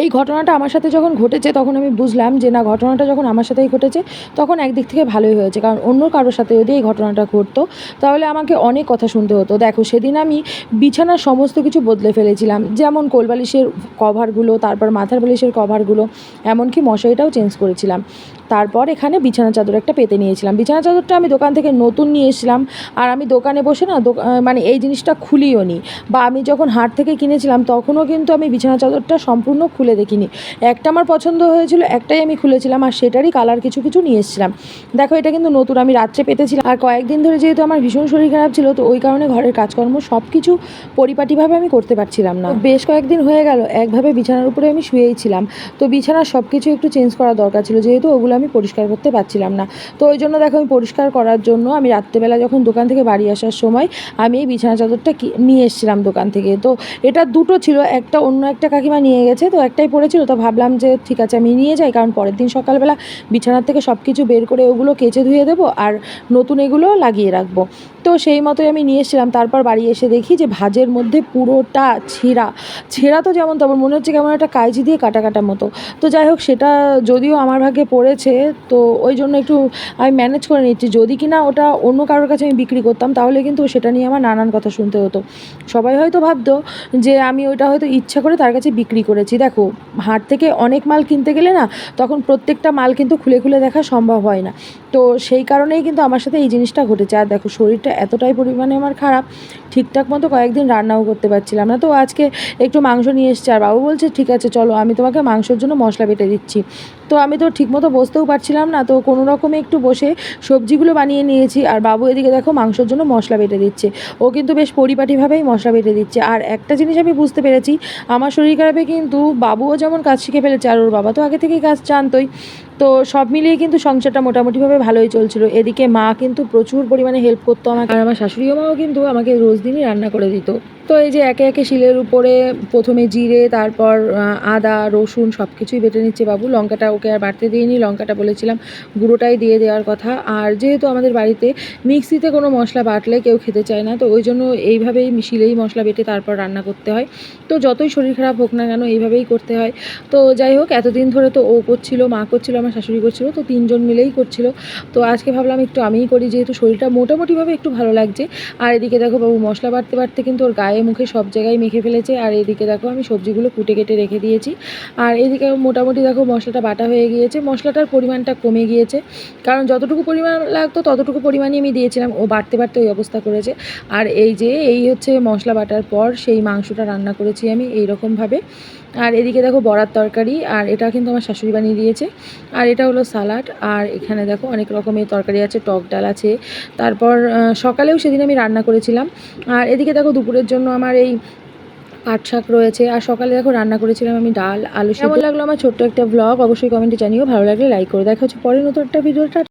এই ঘটনাটা আমার সাথে যখন ঘটেছে, তখন আমি বুঝলাম যে না, ঘটনাটা যখন আমার সাথেই ঘটেছে, তখন একদিক থেকে ভালোই হয়েছে। কারণ অন্য কারোর সাথে যদি এই ঘটনাটা ঘটতো, তাহলে আমাকে অনেক কথা শুনতে হতো। দেখো, সেদিন আমি বিছানার সমস্ত কিছু বদলে ফেলেছিলাম। যেমন কোলবালিশের কভারগুলো, তারপর মাথার বালিশের কভারগুলো, এমনকি মশারিটাও চেঞ্জ করেছিলাম। তারপর এখানে বিছানা চাদর একটা পেতে নিয়েছিলাম। বিছানা চাদরটা আমি দোকান থেকে নতুন নিয়ে এসেছিলাম। আর আমি দোকানে বসে না মানে এই জিনিসটা খুলিও নি। বা আমি যখন হাট থেকে কিনেছিলাম, তখনও কিন্তু আমি বিছানা চাদরটা সম্পূর্ণ দেখিনি। একটা আমার পছন্দ হয়েছিল, একটাই আমি খুলেছিলাম আর সেটারই কালার কিছু কিছু নিয়ে এসেছিলাম। দেখো, এটা কিন্তু নতুন, আমি রাত্রে পেতেছিলাম। আর কয়েকদিন ধরে যেহেতু আমার ভীষণ শরীর খারাপ ছিল, তো ওই কারণে ঘরের কাজকর্ম সব কিছু পরিপাটিভাবে আমি করতে পারছিলাম না। বেশ কয়েকদিন হয়ে গেল, একভাবে বিছানার উপরে আমি শুয়েই ছিলাম। তো বিছানার সব কিছু একটু চেঞ্জ করা দরকার ছিল, যেহেতু ওগুলো আমি পরিষ্কার করতে পারছিলাম না। তো ওই জন্য দেখো, আমি পরিষ্কার করার জন্য আমি রাত্রেবেলা যখন দোকান থেকে বাড়ি আসার সময় আমি এই বিছানা চাদরটা নিয়ে এসেছিলাম দোকান থেকে। তো এটা দুটো ছিল, একটা অন্য একটা কাকিমা নিয়ে গেছে, তো একটাই পড়েছিল, তো ভাবলাম যে ঠিক আছে আমি নিয়ে যাই, কারণ পরের দিন সকালবেলা বিছানার থেকে সব কিছু বের করে ওগুলো কেচে ধুয়ে দেবো আর নতুন এগুলো লাগিয়ে রাখব। তো সেই মতোই আমি নিয়ে এসেছিলাম, তারপর বাড়ি এসে দেখি যে ভাজের মধ্যে পুরোটা ছেঁড়া ছেঁড়া তো যেমন তেমন, মনে হচ্ছে কেমন একটা কাইজি দিয়ে কাটা কাটা মতো। তো যাই হোক, সেটা যদিও আমার ভাগ্যে পড়েছে, তো ওই জন্য একটু আমি ম্যানেজ করে নিচ্ছি। যদি কিনা ওটা অন্য কারোর কাছে আমি বিক্রি করতাম, তাহলে কিন্তু সেটা নিয়ে আমার নানান কথা শুনতে হতো। সবাই হয়তো ভাবতো যে আমি ওইটা হয়তো ইচ্ছা করে তার কাছে বিক্রি করেছি। দেখো হাট থেকে অনেক মাল কিনতে গেলে না তখন প্রত্যেকটা মাল কিন্তু খুলে খুলে দেখা সম্ভব হয় না। তো সেই কারণেই কিন্তু আমার সাথে এই জিনিসটা ঘটেছে। আর দেখো, শরীরটা এতটাই পরিমাণে আমার খারাপ, ঠিকঠাক মতো কয়েকদিন রান্নাও করতে পারছিলাম না। তো আজকে একটু মাংস নিয়ে এসছে আর বাবু বলছে, ঠিক আছে, চলো, আমি তোমাকে মাংসের জন্য মশলা বেটে দিচ্ছি। তো আমি তো ঠিকমতো বসতেও পারছিলাম না, তো কোনো রকমে একটু বসে সবজিগুলো বানিয়ে নিয়েছি। আর বাবু এদিকে দেখো, মাংসের জন্য মশলা বেটে দিচ্ছে। ও কিন্তু বেশ পরিপাটিভাবেই মশলা বেটে দিচ্ছে। আর একটা জিনিস আমি বুঝতে পেরেছি, আমার শরীর খারাপে কিন্তু বাবুও যেমন কাজ শিখে ফেলেছে আর ওর বাবা তো আগে থেকেই কাজ জানতোই। তো সব মিলিয়ে কিন্তু সংসারটা মোটামুটিভাবে ভালোই চলছিল। এদিকে মা কিন্তু প্রচুর পরিমাণে হেল্প করতো আমাকে। আর আমার শাশুড়ি মাও কিন্তু আমাকে রোজ দিনই রান্না করে দিত। তো এই যে একে একে শিলের উপরে প্রথমে জিরে, তারপর আদা, রসুন সব কিছুই বেটে নিচ্ছে বাবু। লঙ্কাটা ওকে আর বাড়তে দিইনি, লঙ্কাটা বলেছিলাম গুঁড়োটাই দিয়ে দেওয়ার কথা। আর যেহেতু আমাদের বাড়িতে মিক্সিতে কোনো মশলা বাটলে কেউ খেতে চায় না, তো ওই জন্য এইভাবেই শিলেই মশলা বেটে তারপর রান্না করতে হয়। তো যতই শরীর খারাপ হোক না কেন এইভাবেই করতে হয়। তো যাই হোক, এতদিন ধরে তো ও করছিল, মা করছিল, আমার শাশুড়ি করছিল, তো তিনজন মিলেই করছিল। তো আজকে ভাবলাম একটু আমিই করি, যেহেতু শরীরটা মোটামুটিভাবে একটু ভালো লাগছে। আর এদিকে দেখো বাবু মশলা বাটতে বাড়তে কিন্তু ওর গায়ে মুখে সব জায়গায় মেখে ফেলেছে, আর এদিকে দেখো আমি সবজিগুলো কুটে কেটে রেখে দিয়েছি। আর এদিকে মোটামুটি দেখো মশলাটা বাটা হয়ে গিয়েছে, মশলাটার পরিমাণটা কমে গিয়েছে। কারণ যতটুকু পরিমাণ লাগতো, ততটুকু পরিমাণই আমি দিয়েছিলাম, ও বাড়তে বাড়তে ওই অবস্থা করেছে। আর এই যে, এই হচ্ছে মশলা বাটার পর সেই মাংসটা রান্না করেছি আমি এই রকমভাবে আর এদিকে দেখো বড়ার তরকারি আর এটা কিন্তু আমার শাশুড়ি বানিয়ে দিয়েছে। আর এটা হলো সালাড আর এখানে দেখো অনেক রকমের তরকারি আছে টক ডাল আছে। তারপর সকালেও সেদিন আমি রান্না করেছিলাম। আর এদিকে দেখো দুপুরের জন্য আমার এই পাট শাক রয়েছে। আর সকালে দেখো রান্না করেছিলাম আমি ডাল আলু কেমন লাগল আমার ছোট্ট একটা ব্লগ অবশ্যই কমেন্টে জানিও। ভালো লাগলে লাইক করে দেখা হচ্ছে পরে নতুন একটা ভিডিওটা